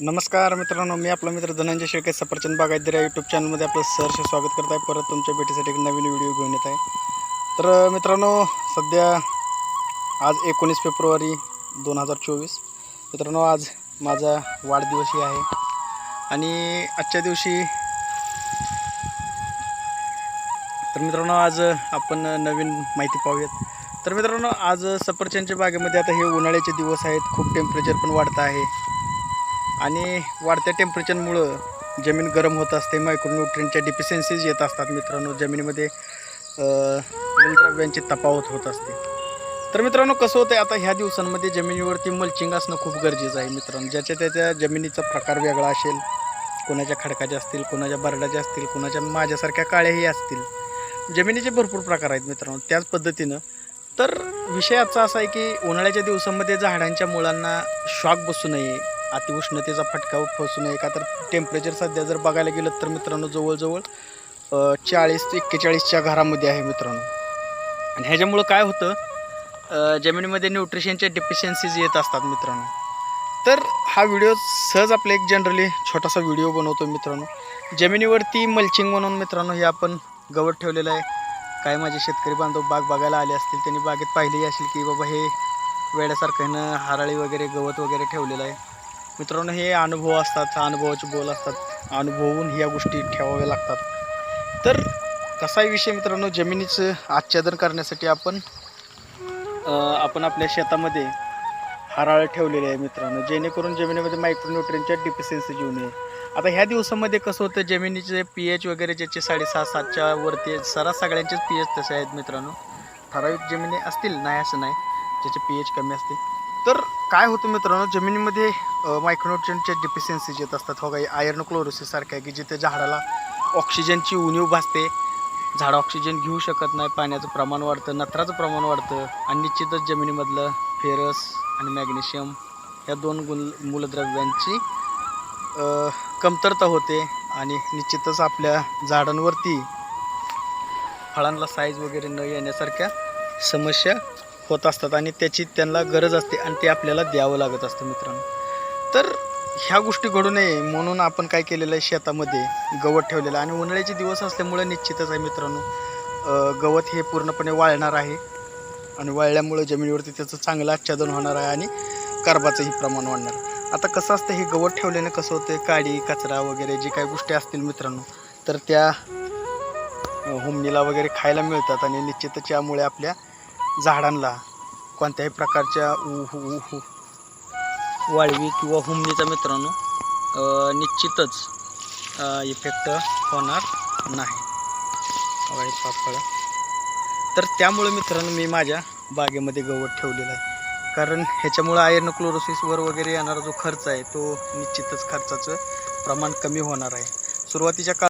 नमस्कार मित्रांनो मी आपला मित्र धनंजय शेळके सफरचंद बागायतदार या यूट्यूब चॅनलमध्ये आपलं सहर्ष स्वागत करत आहे. परत तुमच्या भेटीसाठी एक नवीन व्हिडिओ घेऊन येत आहे. तर मित्रांनो सध्या आज एकोणीस फेब्रुवारी दोन हजार चोवीस. मित्रांनो आज माझा वाढदिवसही आहे. आणि आजच्या दिवशी तर मित्रांनो आज आपण नवीन माहिती पाहूयात. तर मित्रांनो आज सफरचंदच्या बागेमध्ये आता हे उन्हाळ्याचे दिवस आहेत. खूप टेम्परेचर पण वाढतं आहे. आणि वाढत्या टेम्परेचरमुळं जमीन गरम होत असते मायक्रोन्युट्रियनच्या डिफिशियन्सीज येत असतात मित्रांनो. जमिनीमध्ये अ, मूलद्रव्यांची होत असते. तर मित्रांनो कसं होतं आता ह्या दिवसांमध्ये जमिनीवरती मल्चिंग असणं खूप गरजेचं आहे मित्रांनो. ज्याच्या त्याच्या जमिनीचा प्रकार वेगळा असेल कोणाच्या खडकाच्या असतील कोणाच्या बरडाच्या असतील कोणाच्या माझ्यासारख्या काळ्याही असतील. जमिनीचे भरपूर प्रकार आहेत मित्रांनो त्याच पद्धतीनं. तर विषय आजचा असा आहे की उन्हाळ्याच्या दिवसामध्ये झाडांच्या मुळांना शॉक बसू नये. अतिउष्णतेचा फटका फसू नये. का तर टेम्परेचर सध्या जर बघायला गेलं तर मित्रांनो जवळजवळ चाळीस ते एक्केचाळीसच्या घरामध्ये आहे मित्रांनो. आणि ह्याच्यामुळं काय होतं जमिनीमध्ये न्यूट्रिशनच्या डिफिशियन्सीज येत असतात मित्रांनो. तर हा व्हिडिओ सहज आपला एक जनरली छोटासा व्हिडिओ बनवतो मित्रांनो. जमिनीवरती मल्चिंग म्हणून मित्रांनो हे आपण गवत ठेवलेलं आहे. काय माझे शेतकरी बांधव बाग बघायला आले असतील त्यांनी बागेत पाहिलेही असेल की बाबा हे वेड्यासारखं ह्यानं हाराळी वगैरे गवत वगैरे ठेवलेलं आहे. मित्रांनो हे अनुभव असतात अनुभवाचे बोल असतात. अनुभवून ह्या गोष्टी ठेवाव्या लागतात. तर कसाही विषय मित्रांनो? जमिनीचं आच्छादन करण्यासाठी आपण आपण आपल्या शेतामध्ये हराळ ठेवलेले आहे मित्रांनो. जेणेकरून जमिनीमध्ये मायक्रोन्युट्रियनच्या डिफिशियन्सी येऊ नये. आता ह्या दिवसामध्ये कसं होतं जमिनीचे पी एच वगैरे ज्याचे साडेसहा सातच्या वरती आहेत, सरास सगळ्यांचेच पी एच तसे आहेत मित्रांनो. ठराविक जमिनी असतील नाही असं नाही. ज्याचे पी एच कमी असतील. तर काय होतं मित्रांनो जमिनीमध्ये मायक्रोन्युट्रियनच्या डिफिशियन्सीज येत असतात. हो काही आयर्न क्लोरोसिससारख्या की जिथे झाडाला ऑक्सिजनची उणीव भासते. झाड ऑक्सिजन घेऊ शकत नाही पाण्याचं प्रमाण वाढतं नत्राचं प्रमाण वाढतं आणि निश्चितच जमिनीमधलं फेरस आणि मॅग्नेशियम या दोन गुण मूलद्रव्यांची कमतरता होते आणि निश्चितच आपल्या झाडांवरती फळांना साईज वगैरे न येण्यासारख्या समस्या होत असतात आणि त्याची त्यांना गरज असते आणि ते आपल्याला द्यावं लागत असतं मित्रांनो. तर ह्या गोष्टी घडू नये म्हणून आपण काय केलेलं आहे शेतामध्ये गवत ठेवलेलं आणि उन्हाळ्याचे दिवस असल्यामुळे निश्चितच आहे मित्रांनो गवत हे पूर्णपणे वाळणार आहे. आणि वाळल्यामुळे जमिनीवरती त्याचं चांगलं आच्छादन होणार आहे आणि कार्बाचंही प्रमाण वाढणार आता कसं असतं हे गवत ठेवल्याने कसं होतं काडी कचरा वगैरे जे काही गोष्टी असतील मित्रांनो तर त्या हुमणीला वगैरे खायला मिळतात आणि निश्चितच यामुळे आपल्या झाडांना कोणत्याही प्रकारच्या उ- उ- वाळवी किंवा हुमणीचा मित्रांनो निश्चितच इफेक्ट होणार नाही. वाईट पापड. तर त्यामुळे मित्रांनो मी माझ्या बागेमध्ये गवत ठेवलेलं आहे. कारण ह्याच्यामुळं आयर्न क्लोरोसिसवर वगैरे येणारा जो खर्च आहे तो निश्चितच खर्चाचं प्रमाण कमी होणार आहे. सुरुवातीच्या काळात